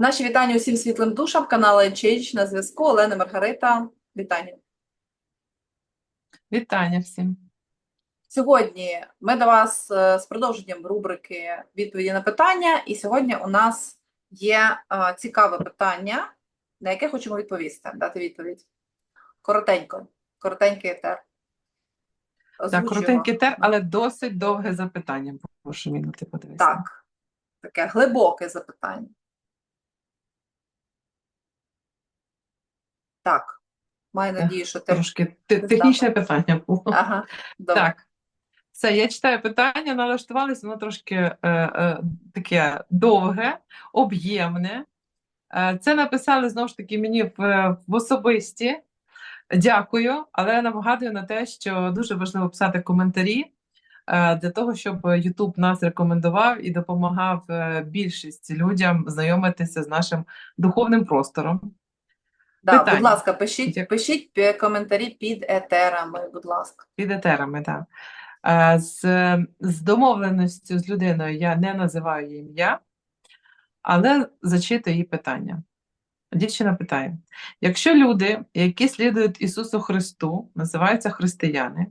Наші вітання усім світлим душам, каналу Change на зв'язку. Олена Маргарита. Вітання. Вітання всім. Сьогодні ми до вас е, з продовженням рубрики відповіді на питання, і сьогодні у нас є е, цікаве питання, на яке хочемо відповісти, дати відповідь. Коротенько, коротенький етер. Так, коротенький тер, але досить довге запитання. Прошу мінути подивитися. Так, таке глибоке запитання. Так, маю надію, що ти. Трошки те- технічне питання було. Ага, добре. Так. Все, я читаю питання, налаштувалися, воно трошки е, е, таке довге, об'ємне. Е, це написали знову ж таки мені в, в особисті. Дякую, але нагадую на те, що дуже важливо писати коментарі е, для того, щоб YouTube нас рекомендував і допомагав е, більшість людям знайомитися з нашим духовним простором. Да, будь ласка, пишіть, пишіть коментарі під етерами, будь ласка. Під етерами, так. Е, З, з домовленістю з людиною я не називаю її ім'я, але зачитую її питання. Дівчина питає: якщо люди, які слідують Ісусу Христу, називаються християни,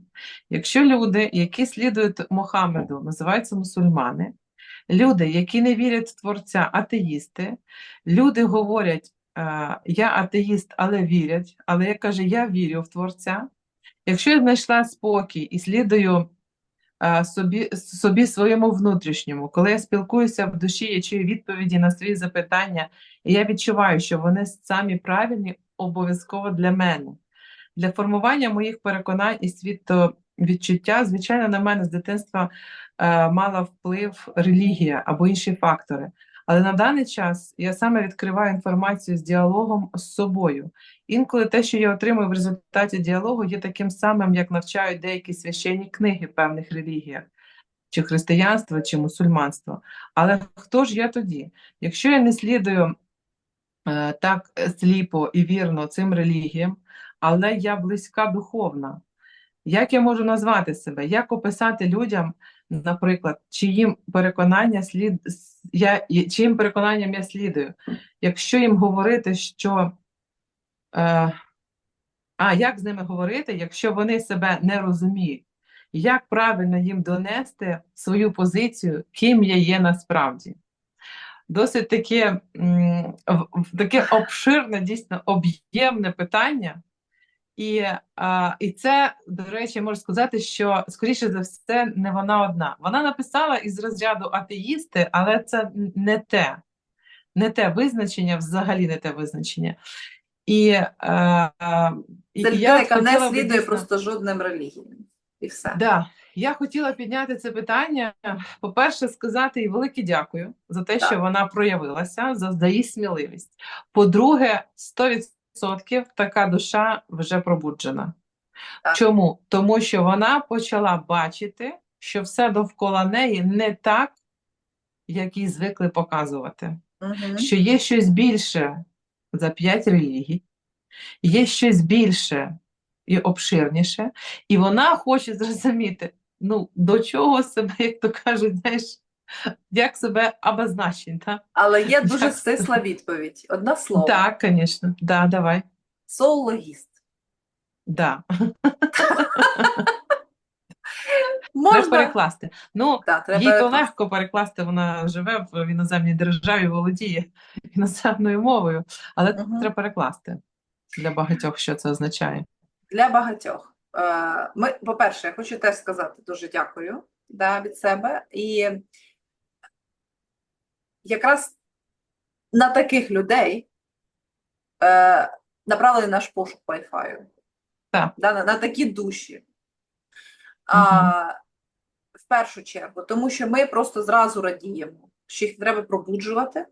якщо люди, які слідують Мохаммеду, називаються мусульмани, люди, які не вірять в Творця, атеїсти, люди говорять, я атеїст, але вірять, але я кажу, я вірю в Творця. Якщо я знайшла спокій і слідую собі, собі своєму внутрішньому, коли я спілкуюся в душі, я чую відповіді на свої запитання, і я відчуваю, що вони самі правильні обов'язково для мене. Для формування моїх переконань і світовідчуття, звичайно, на мене з дитинства мала вплив релігія або інші фактори. Але на даний час я саме відкриваю інформацію з діалогом з собою. Інколи те, що я отримую в результаті діалогу, є таким самим, як навчають деякі священні книги в певних релігіях, чи християнство, чи мусульманство. Але хто ж я тоді? Якщо я не слідую е, так сліпо і вірно цим релігіям, але я близька духовна, як я можу назвати себе? Як описати людям, наприклад, чиїм переконання слід я чиїм переконанням я слідую? Якщо їм говорити, що е, а як з ними говорити, якщо вони себе не розуміють? Як правильно їм донести свою позицію, ким я є насправді? Досить таке, таке обширне, дійсно об'ємне питання. І, а, і це, до речі, можу сказати, що, скоріше за все, не вона одна. Вона написала із розряду атеїсти, але це не те, не те визначення, взагалі не те визначення. І, е, і Це людина, яка не слідує дійсно- просто жодним релігіям. І все. Да, я хотіла підняти це питання. По-перше, сказати їй велике дякую за те, Так. що вона проявилася, за за її сміливість. По-друге, 100% така душа вже пробуджена. Так. Чому? Тому що вона почала бачити, що все довкола неї не так, як їй звикли показувати Мгм. що є щось більше за п'ять релігій, є щось більше і обширніше, і вона хоче зрозуміти, ну, до чого себе, як то кажуть, знаєш, як себе обозначить, так? Але є дуже Як- стисла відповідь. Одне слово. Так, звісно, да, давай. Соулогіст. Да. Можна? Треба перекласти. Ну, Так, треба їй то перекласти. легко перекласти, вона живе в іноземній державі, володіє іноземною мовою, але Мгм. треба перекласти для багатьох, що це означає. Для багатьох. Е, Ми, по-перше, я хочу теж сказати дуже дякую да, від себе. І якраз на таких людей е, направлений наш пошук Wi-Fi. Так. Да, на, на такі душі. А, в першу чергу, тому що ми просто зразу радіємо, що їх треба пробуджувати.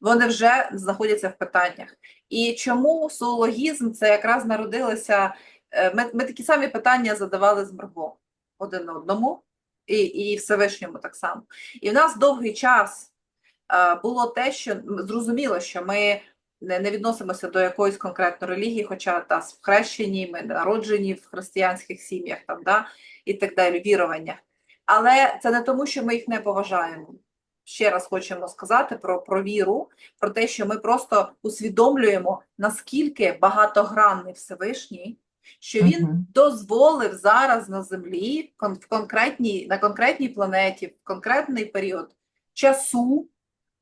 Вони вже знаходяться в питаннях. І чому соологізм це якраз народилося. е, Ми, ми такі самі питання задавали з Марго один одному, і, і Всевишньому так само. І в нас довгий час було те, що зрозуміло, що ми не, відносимося до якоїсь конкретної релігії, хоча та в хрещенні, ми народжені в християнських сім'ях там, да, і так далі, віруваннях. Але це не тому, що ми їх не поважаємо. ще раз хочемо сказати про, про віру, про те, що ми просто усвідомлюємо, наскільки багатогранний Всевишній, що він Мгм. дозволив зараз на землі, в конкретній, на конкретній планеті, в конкретний період часу,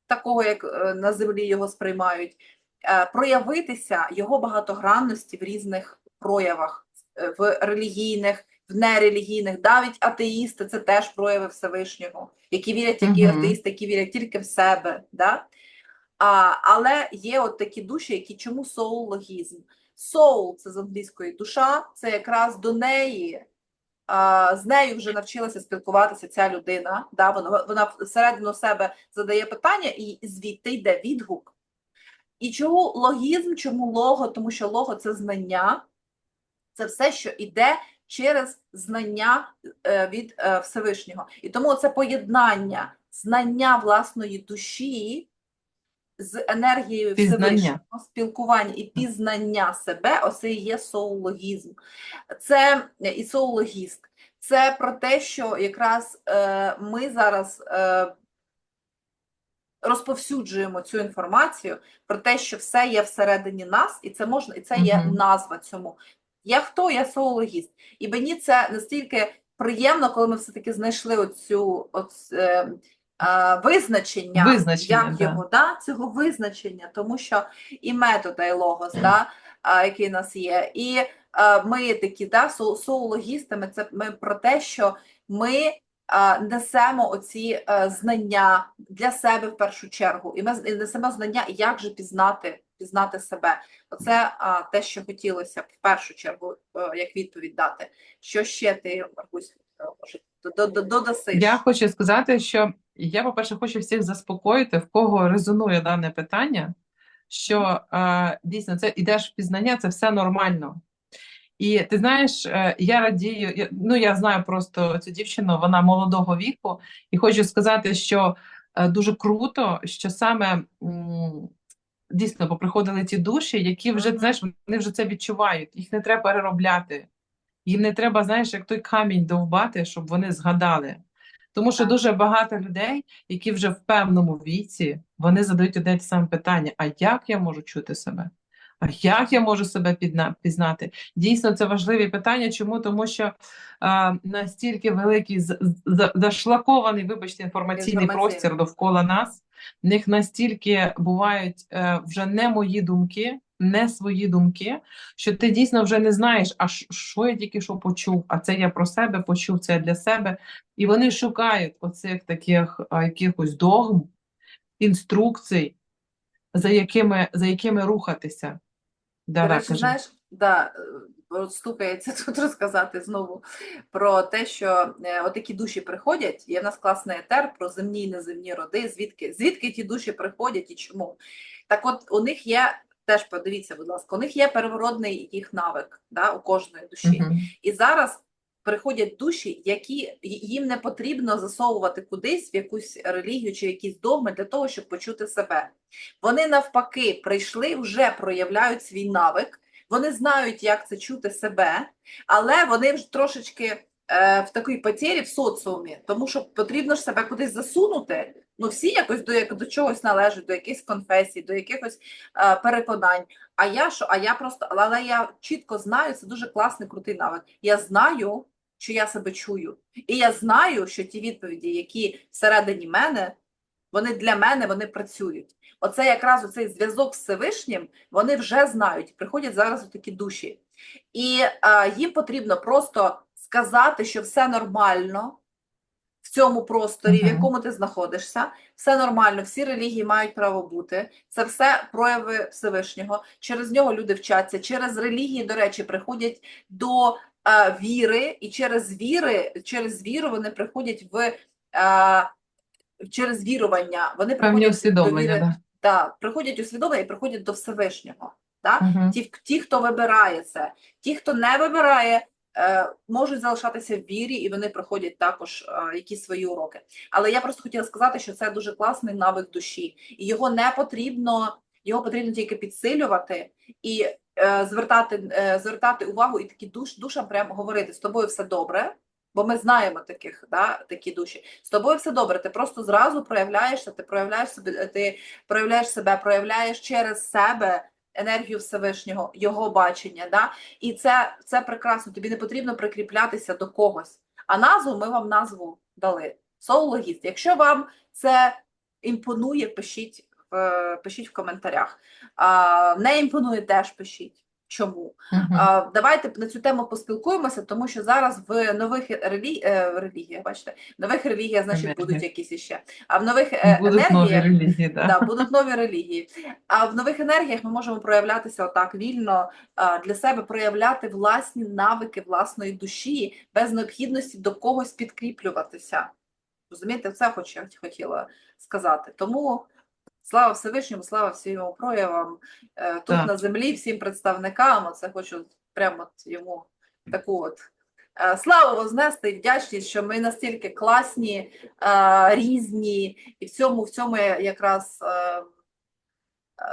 такого як е, на землі його сприймають, е, проявитися його багатогранності в різних проявах, е, в релігійних, в нерелігійних, навіть атеїсти це теж прояви Всевишнього, які вірять, які Мгм. атеїсти, які вірять тільки в себе. Да? А, але є от такі душі, які чому соул-логізм? Soul – це з англійської душа, це якраз до неї, з нею вже навчилася спілкуватися ця людина. Да? Вона, вона всередину себе задає питання, і звідти йде відгук. І чому логізм, чому лого? Тому що лого це знання, це все, що йде через знання е, від е, Всевишнього. І тому це поєднання знання власної душі з енергією Пізнання. Всевишнього, спілкування і пізнання себе, оце і є соулогізм. Це і соулогіст. Це про те, що якраз е, ми зараз е, розповсюджуємо цю інформацію про те, що все є всередині нас, і це можна, і це є Мгм. назва цьому. Я хто? Я соологіст. І мені це настільки приємно, коли ми все-таки знайшли оцю е, е, визначення, Визначення, як да. його, да, цього визначення, тому що і метода, і логос, да, який у нас є, і е, ми такі, да, со- соологістами, це ми про те, що ми несемо оці е, знання для себе в першу чергу, і ми несемо знання, як же пізнати, пізнати себе. Оце те, що хотілося б в першу чергу, е, як відповідь дати. Що ще ти, Маркусь, е, може, додасиш? Я хочу сказати, що я, по-перше, хочу всіх заспокоїти, в кого резонує дане питання, що е, дійсно це ідеш в пізнання, це все нормально. І ти знаєш, е, я радію, я- ну я знаю просто цю дівчину, вона молодого віку, і хочу сказати, що е, дуже круто, що саме м, дійсно поприходили ті душі, які вже, знаєш, вони вже це відчувають, їх не треба переробляти. Їм не треба, знаєш, як той камінь довбати, щоб вони згадали. Тому що дуже багато людей, які вже в певному віці, вони задають одне те саме питання: а як я можу чути себе? А як я можу себе пізнати? Дійсно, це важливі питання. Чому? Тому що а, настільки великий зашлакований, вибачте, інформаційний Інформаційний. простір довкола нас, в них настільки бувають е, вже не мої думки, не свої думки, що ти дійсно вже не знаєш, а що я тільки що почув, а це я про себе почув, це я для себе. І вони шукають оцих таких а, якихось догм, інструкцій, за якими, за якими рухатися. Кажи. знаєш, да, е, от слухається тут розказати знову про те, що е, отакі душі приходять. Є в нас класний етер про земні і неземні роди. Звідки, звідки ті душі приходять і чому? Так от у них є, теж подивіться, будь ласка, у них є первородний їх навик да, у кожної душі. Мгм. І зараз приходять душі, які їм не потрібно засовувати кудись в якусь релігію чи якісь догми для того, щоб почути себе. Вони навпаки прийшли, вже проявляють свій навик, вони знають, як це чути себе, але вони вже трошечки е, в такій потері в соціумі, тому що потрібно ж себе кудись засунути. Ну, всі якось до, до чогось належать, до якихось конфесій, до якихось е, переконань. А я що? А я просто, але я чітко знаю, це дуже класний, крутий навик. Я знаю, що я себе чую. І я знаю, що ті відповіді, які всередині мене, вони для мене вони працюють. Оце якраз оцей зв'язок з Всевишнім, вони вже знають, приходять зараз у такі душі. І а, їм потрібно просто сказати, що все нормально цьому просторі, в якому ти знаходишся, все нормально, всі релігії мають право бути. Це все прояви Всевишнього. Через нього люди вчаться. Через релігії, до речі, приходять до е, віри, і через віри, через віру вони приходять в е, через вірування. Вони приходять до усвідомлення, віри, да. да, приходять усвідомлення і приходять до Всевишнього. Да? Мгм. Ті, ті, хто вибирає це, ті, хто не вибирає, можуть залишатися в вірі, і вони проходять також е, якісь свої уроки. Але я просто хотіла сказати, що це дуже класний навик душі, і його не потрібно, його потрібно тільки підсилювати і е, звертати, е, звертати увагу, і такі душ, душам прямо говорити: з тобою все добре. Бо ми знаємо таких, да, такі душі. З тобою все добре. Ти просто зразу проявляєшся, ти проявляєш себе, ти проявляєш себе, проявляєш через себе енергію Всевишнього, його бачення. Да? І це, це прекрасно. Тобі не потрібно прикріплятися до когось. А назву ми вам назву дали. Соулогіст. Якщо вам це імпонує, пишіть пишіть в коментарях. Не імпонує, теж пишіть. Чому? Мгм. А, давайте на цю тему поспілкуємося, тому що зараз в нових релі... е, релігіях, бачите, в нових релігіях, значить, будуть якісь іще. А в нових е, Будуть нові енергіях релігії, да. да, будуть нові релігії. А в нових енергіях ми можемо проявлятися отак вільно для себе, проявляти власні навики власної душі без необхідності до когось підкріплюватися. Розумієте, це хоч я хотіла сказати. Тому слава Всевишньому, слава всім його проявам е, тут Так. на землі, всім представникам. Оце хочу прямо от йому таку от. е, Славу вознести і вдячність, що ми настільки класні, е, різні, і в цьому, в цьому якраз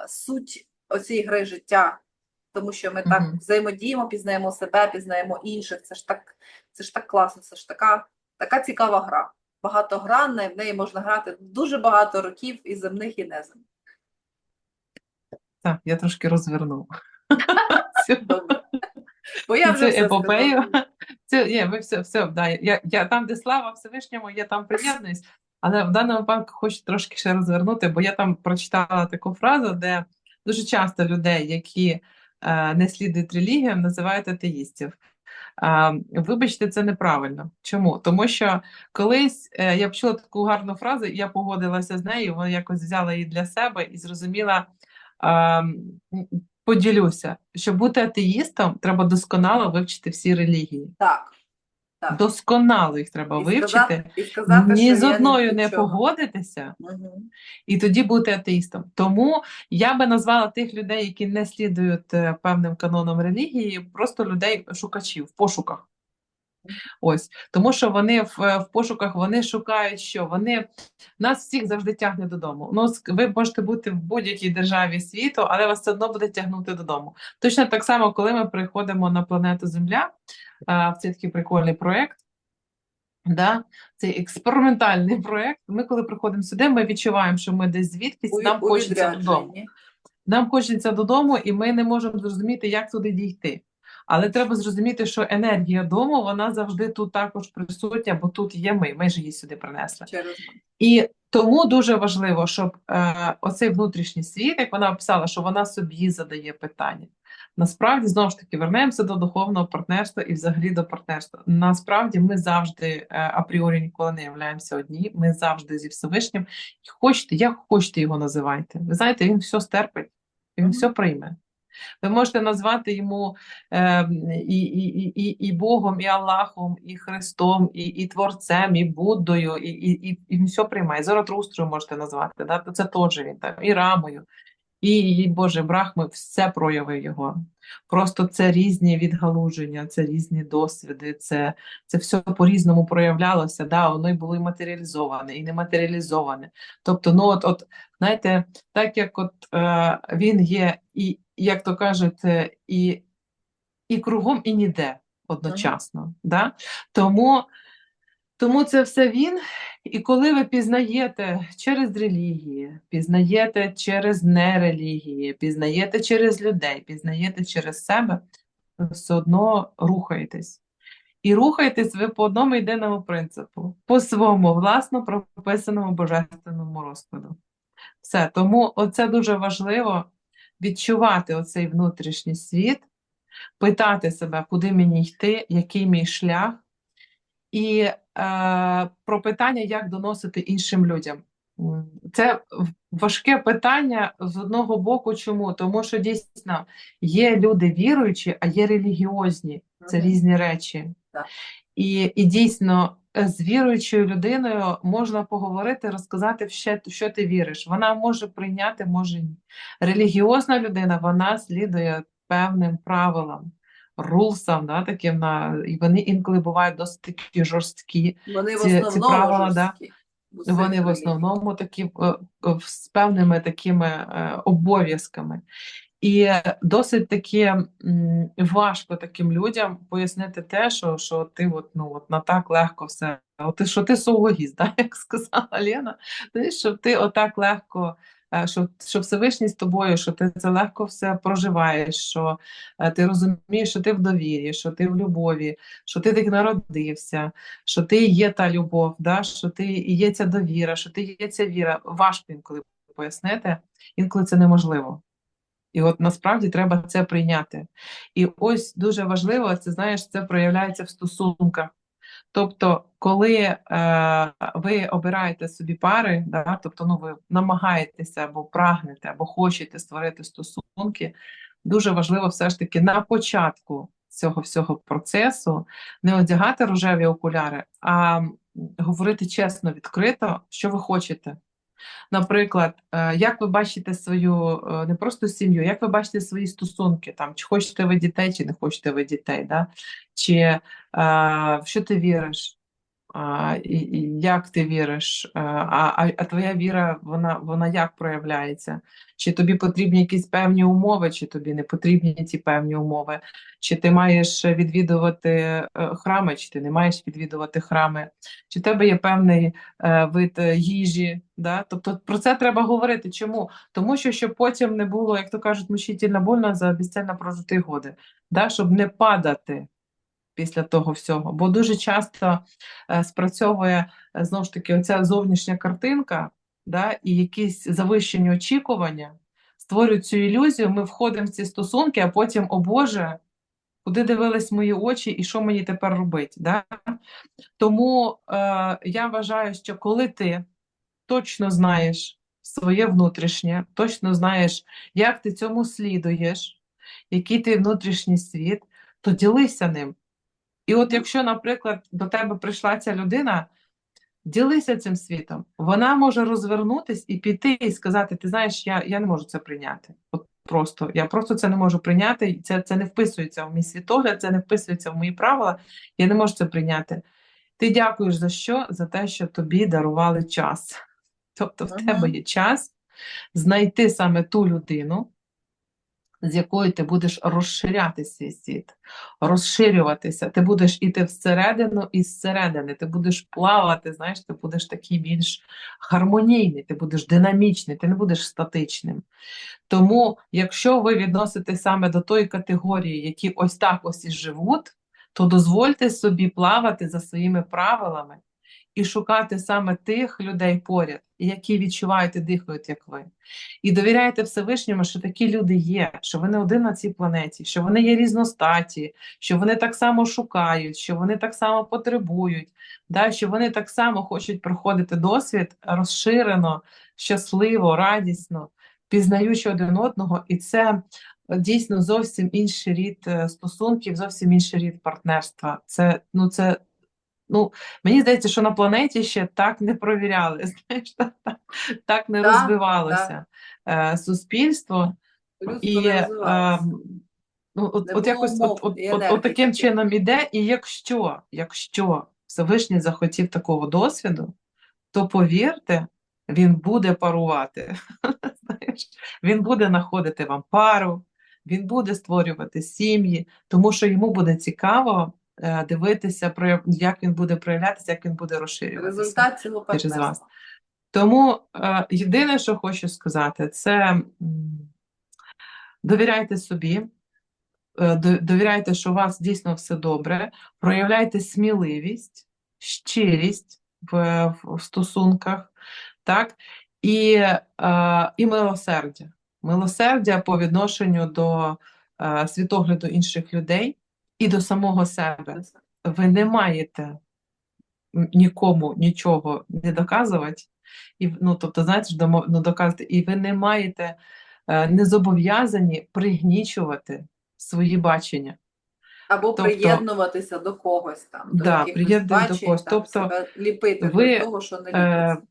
суть оцієї гри життя. Тому що ми так взаємодіємо, пізнаємо себе, пізнаємо інших. Це ж так, це ж так класно, це ж така, така цікава гра. Багатогранна, і в неї можна грати дуже багато років і земних, і неземних. Так, я трошки розвернув. Бо я вже все епопею. Це, є, ви все, все, да, я, я там, де слава Всевишньому, я там приєднуюсь. Але в даному випадку хочу трошки ще розвернути, бо я там прочитала таку фразу, де дуже часто людей, які е, не слідують релігіям, називають атеїстів. Вибачте, це неправильно. Чому? Тому що колись е, я почула таку гарну фразу, я погодилася з нею, вона якось взяла її для себе і зрозуміла, поділюся, щоб бути атеїстом, треба досконало вивчити всі релігії. Так. Так. Досконало їх треба І вивчити, сказати, і сказати, ні з одною не нічого. погодитися, угу. і тоді бути атеїстом. Тому я би назвала тих людей, які не слідують е, певним канонам релігії, просто людей шукачів в пошуках. Ось тому, що вони в, в пошуках вони шукають, що вони нас всіх завжди тягне додому. Ну ви можете бути в будь-якій державі світу, але вас все одно буде тягнути додому. Точно так само, коли ми приходимо на планету Земля, в цей такий прикольний проєкт. Да, цей експериментальний проєкт. Ми, коли приходимо сюди, ми відчуваємо, що ми десь звідкись, У, нам у хочеться додому. Нам хочеться додому, і ми не можемо зрозуміти, як туди дійти. Але треба зрозуміти, що енергія дому вона завжди тут також присутня, бо тут є ми. Ми ж її сюди принесли. Через. І тому дуже важливо, щоб е, оцей внутрішній світ, як вона описала, що вона собі задає питання. Насправді, знову ж таки, вернемося до духовного партнерства і взагалі до партнерства. Насправді, ми завжди е, апріорі ніколи не являємося одні. Ми завжди зі Всевишнім. І хочете, як хочете його називайте. Ви знаєте, він все стерпить, він Мгм. все прийме. Ви можете назвати йому е, і, і, і, і, Богом, і Аллахом, і Христом, і, і Творцем, і Буддою, і, і, і, і все приймає. Зоротрустрою можете назвати, да? це теж він там, і Рамою, і, і Боже, Брахми, все прояви його. Просто це різні відгалуження, це різні досвіди, це, це все по-різному проявлялося, да? воно і було і матеріалізоване, і нематеріалізоване. Тобто, ну от, от знаєте, так як от е, він є, і як то кажуть, е, і, і кругом, і ніде одночасно. Да? Тому, тому це все він. І коли ви пізнаєте через релігії, пізнаєте через нерелігії, пізнаєте через людей, пізнаєте через себе, все одно рухаєтесь. І рухаєтесь ви по одному єдиному принципу, по своєму власно прописаному божественному розкладу. Все, тому оце дуже важливо відчувати оцей внутрішній світ, питати себе, куди мені йти, який мій шлях, і е, про питання, як доносити іншим людям. Це важке питання з одного боку. Чому? Тому що дійсно є люди віруючі, а є релігіозні. Це різні речі. І, і дійсно з віруючою людиною можна поговорити, розказати, в що, ти віриш. Вона може прийняти, може ні. Релігіозна людина, вона слідує певним правилам, рулсам, да, таким на, і вони інколи бувають досить такі жорсткі. Вони в Ці- ці основному правила, да, жорсткі. Усіх Вони в основному такі е, е, з певними такими е, обов'язками. І досить таки важко таким людям пояснити те, що, що ти от, ну, от на так легко все. От що ти сологіст, да, як сказала Лена, ти, що ти отак легко, е, що, що Всевишній з тобою, що ти це легко все проживаєш, що е, ти розумієш, що ти в довірі, що ти в любові, що ти так народився, що ти є та любов, да, що ти є ця довіра, що ти є ця віра. Важко інколи пояснити, інколи це неможливо. І от насправді треба це прийняти. І ось дуже важливо, це знаєш, це проявляється в стосунках. Тобто, коли е, ви обираєте собі пари, да, тобто ну, ви намагаєтеся або прагнете, або хочете створити стосунки, дуже важливо все ж таки на початку цього всього процесу не одягати рожеві окуляри, а говорити чесно, відкрито, що ви хочете. Наприклад, е, як ви бачите свою е, не просто сім'ю, як ви бачите свої стосунки, там, чи хочете ви дітей, чи не хочете ви дітей, да? чи е, в що ти віриш, а, і, і як ти віриш, а, а, а твоя віра, вона, вона як проявляється? Чи тобі потрібні якісь певні умови, чи тобі не потрібні ці певні умови? Чи ти маєш відвідувати е, храми, чи ти не маєш відвідувати храми? Чи в тебе є певний е, вид е, їжі? Да? Тобто про це треба говорити. Чому? Тому що щоб потім не було, як то кажуть, мучительно больно за безцільно прожиті годи, да? щоб не падати після того всього. Бо дуже часто е, спрацьовує е, знову ж таки оця зовнішня картинка, да? і якісь завищені очікування створюють цю ілюзію. Ми входимо в ці стосунки, а потім, о Боже, куди дивились мої очі, і що мені тепер робити? Да? Тому е, я вважаю, що коли ти точно знаєш своє внутрішнє, точно знаєш, як ти цьому слідуєш, який ти внутрішній світ, то ділися ним. І от якщо, наприклад, до тебе прийшла ця людина, ділися цим світом, вона може розвернутись і піти і сказати: ти знаєш, я, я не можу це прийняти. От просто я просто це не можу прийняти, це, це не вписується в мій світогляд, це не вписується в мої правила, я не можу це прийняти. Ти дякуєш за що? За те, що тобі дарували час. Тобто, в тебе є час знайти саме ту людину, з якою ти будеш розширяти свій світ, розширюватися. Ти будеш іти всередину і зсередини. Ти будеш плавати, знаєш, ти будеш такий більш гармонійний, ти будеш динамічний, ти не будеш статичним. Тому, якщо ви відноситесь саме до тої категорії, які ось так ось і живуть, то дозвольте собі плавати за своїми правилами і шукати саме тих людей поряд, які відчувають і дихають, як ви. І довіряйте Всевишньому, що такі люди є, що ви не один на цій планеті, що вони є різностаті, що вони так само шукають, що вони так само потребують, да, що вони так само хочуть проходити досвід розширено, щасливо, радісно, пізнаючи один одного, і це дійсно зовсім інший рід е, стосунків, зовсім інший рід партнерства. Це, ну, це, ну, мені здається, що на планеті ще так не провіряли, знаєш, так, так, так не Так, розвивалося е, суспільство. Людство І не е, ну, от, Не от якось умов от, от, от, таким чином іде, і якщо, якщо Всевишній захотів такого досвіду, то повірте, він буде парувати. Знаєш, він буде знаходити вам пару, він буде створювати сім'ї, тому що йому буде цікаво дивитися, про як він буде проявлятися, як він буде розширюватися. Результат цього через вас. партнерства. Тому е, єдине, що хочу сказати, це довіряйте собі, е, довіряйте, що у вас дійсно все добре, проявляйте сміливість, щирість в, в стосунках, так? І, е, і милосердя. Милосердя по відношенню до е, світогляду інших людей і до самого себе. Ви не маєте нікому нічого не доказувати, і, ну, тобто, знаєте, ж, ну, доказати, і ви не маєте, е, не зобов'язані пригнічувати свої бачення. Або Тобто- приєднуватися до когось там, до Да, приєднуватися до когось. там, Тобто себе ліпити ви, до того, що не Е, ліпиться.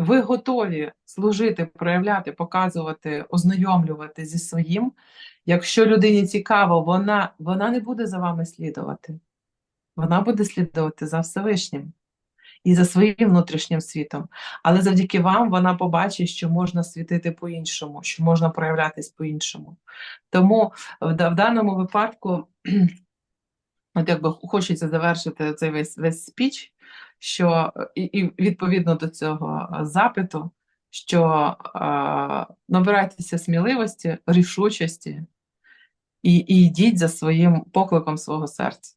Ви готові служити, проявляти, показувати, ознайомлювати зі своїм. Якщо людині цікаво, вона, вона не буде за вами слідувати. Вона буде слідувати за Всевишнім. і за своїм внутрішнім світом. Але завдяки вам вона побачить, що можна світити по-іншому, що можна проявлятись по-іншому. Тому в, в даному випадку, от якби хочеться завершити цей весь весь спіч, що і, і відповідно до цього е, запиту, що е, набирайтеся сміливості, рішучості і, і йдіть за своїм покликом свого серця.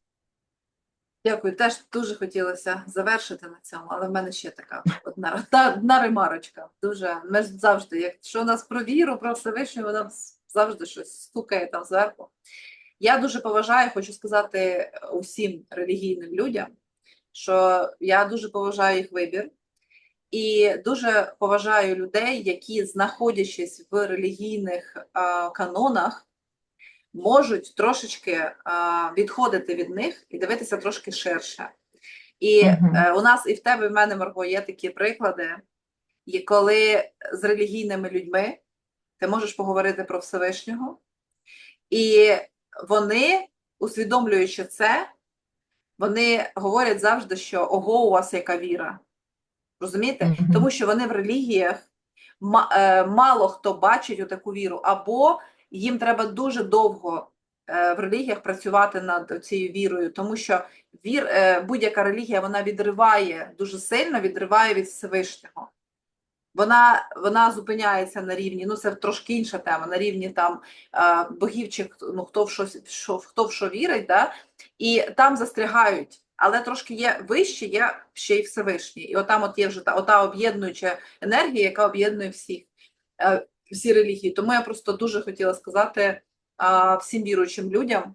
Дякую. Теж дуже хотілося завершити на цьому, але в мене ще така одна, та, одна ремарочка. Дуже ми ж завжди, якщо у нас про віру, про Всевишнього, нам завжди щось стукає там зверху. Я дуже поважаю, хочу сказати усім релігійним людям, що я дуже поважаю їх вибір. І дуже поважаю людей, які, знаходячись в релігійних а, канонах, можуть трошечки а, відходити від них і дивитися трошки ширше. І е, у нас і в тебе, і в мене, Марго, є такі приклади, і коли з релігійними людьми ти можеш поговорити про Всевишнього, і вони, усвідомлюючи це, вони говорять завжди, що ого, у вас яка віра. Розумієте? Мгм. Тому що вони в релігіях е, мало хто бачить таку віру, або їм треба дуже довго е, в релігіях працювати над цією вірою, тому що вір, е, будь-яка релігія вона відриває дуже сильно, відриває від Всевишнього. Вона, вона зупиняється на рівні, ну це трошки інша тема, на рівні там е, богів чи ну, хто в щось, що, хто в що вірить, да? і там застрягають. Але трошки є вище, є ще й Всевишній. І отам от є вже та ота об'єднуюча енергія, яка об'єднує всіх, е, всі релігії. Тому я просто дуже хотіла сказати всім віруючим людям,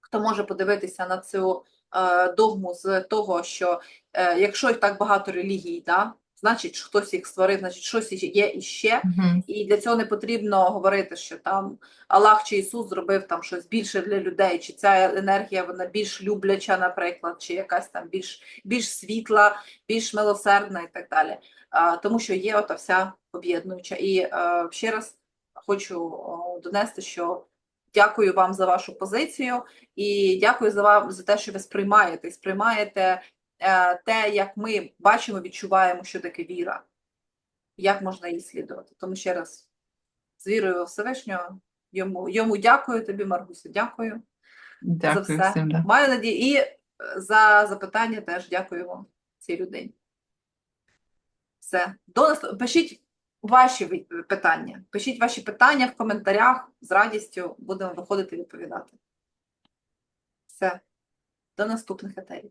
хто може подивитися на цю е, догму з того, що е, якщо їх так багато релігій, да, значить хтось їх створив, значить щось є іще. Мгм. І для цього не потрібно говорити, що там Аллах чи Ісус зробив там щось більше для людей, чи ця енергія вона більш любляча, наприклад, чи якась там більш, більш світла, більш милосердна і так далі. А, тому що є ота вся об'єднуюча. І е, ще раз хочу донести, що дякую вам за вашу позицію і дякую за вам за те, що ви сприймаєте, сприймаєте те, як ми бачимо, відчуваємо, що таке віра як можна її слідувати. Тому ще раз з вірою Всевишнього, йому, йому дякую тобі, Маргусю, дякую за все. всім. Да. Маю надію. І е, за запитання теж дякую вам, цій людині. Все. До нас... Пишіть ваші питання. Пишіть ваші питання в коментарях. З радістю будемо виходити відповідати. Все. До наступних етерів.